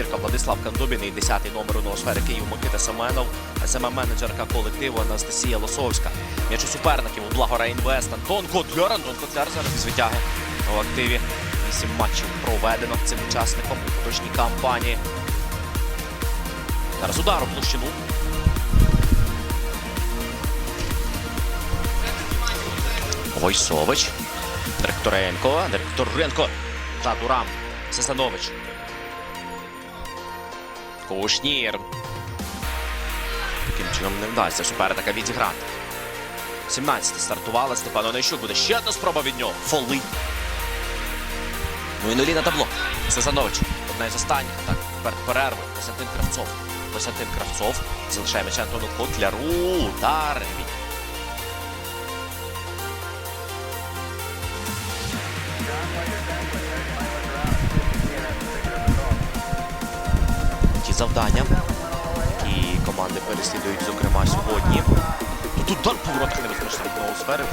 Ткаченко, Владислав Кандубін і 10-й номер у новосфери Київ Микита Семенов, см менеджерка колективу Анастасія Лосовська. М'яч у суперників у Благо Рейнвест. Антон Котляр. Антон Котляр зараз з витяги в активі. Вісім матчів проведено цим учасником у поточній кампанії. Зараз удар у площину. Войсович. Директоренко. Директоренко. Та Дурам. Сесанович. Кушнір. Таким чином не вдасться суперника відіграти. 17 стартувала Степан Онищук. Буде ще одна спроба від нього. Фоли. Ну і нулі на табло. Сезанович. Одна із останніх атак. Перед перервою. Костянтин Кравцов. Костянтин Кравцов. Залишає м'яча Антону Котляру. Удар. Від завдання, які команди переслідують, зокрема, сьогодні. Тут удар по воротах небезпечно від сфери.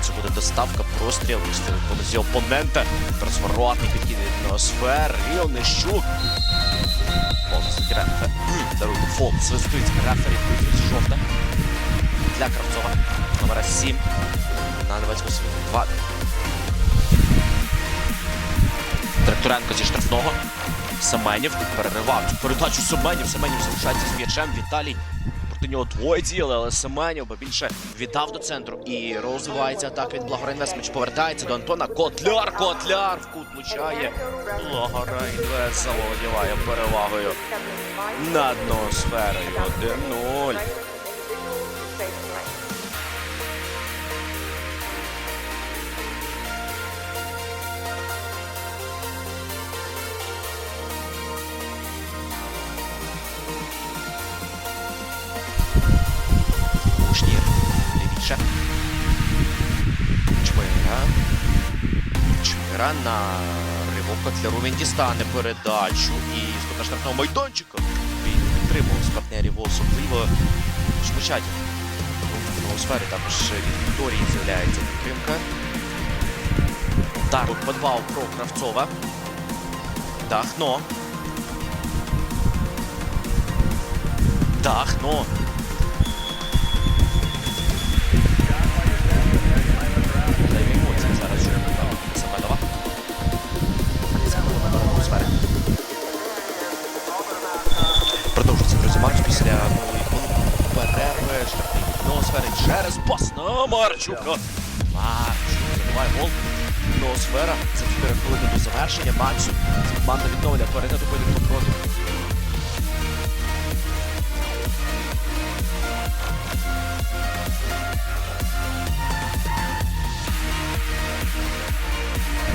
Це буде доставка, простріл, з опонента. Розворотний підхід від ноосфер. І Онищук. Рефер. Даруйте фол. Свистить рефері. Жовте для Кравцова. Номера 7. На Невецьку світу 2. Тракторенко зі штрафного. Семенів переривав передачу Семенів. Семенів залишається з м'ячем. Віталій. Проти нього двоє діяли, але Семенів би більше віддав до центру. І розвивається атака від Благорайнвест. М'яч повертається до Антона. Котляр, Котляр в кут влучає. Благорайнвест заволодіває перевагою над ноосферою. 1-0. Кушнір. Лівіше. Чмира. Чмира на ривок Котляру. Він дістане передачу. І з штрафного майданчика. Він підтримував з партнерів особливо Шмучатів. У сфері також від Вікторії з'являється підтримка. Удар тут подбав про Кравцова. Дахно. Дахно. Через пас на Марчука. Марчук забиває гол. Ноосфера. Це 4 хвилини до завершення матчу. Команда відновлює перейде до поєдинку проти.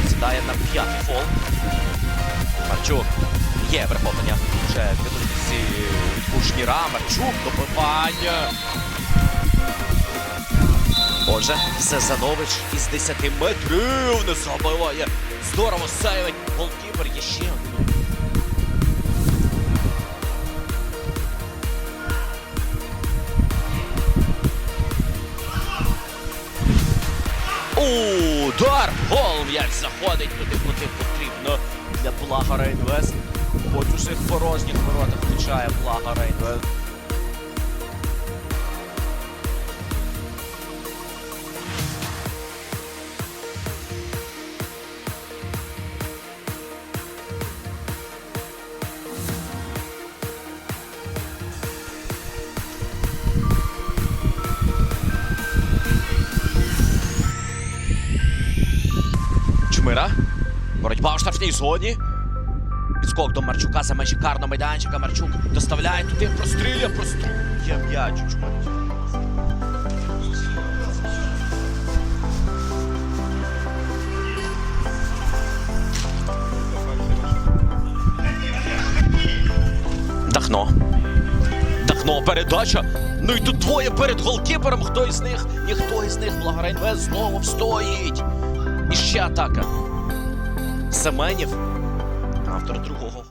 Сідає на п'ятий фол. Марчук. Є перехоплення вже підручниці від Кушніра. Марчук добивання. Отже, Сезанович із 10 метрів не забиває. Здорово сейвить. Голкіпер є ще один. Удар! Гол м'яч заходить туди, куди потрібно для Блага Рейнвест. Хоч у цих порожніх воротах включає Блага Рейнвест. Чмира. Боротьба у штрафній зоні. Підскок до Марчука за межі карного майданчика. Марчук доставляє туди, прострілює, прострілює м'яч. Дахно. Дахно, передача. Ну і тут двоє перед голкіпером. Хто із них? Ніхто із них. Благорайнвест знову встоїть. І ще атака. Семенів, автор другого.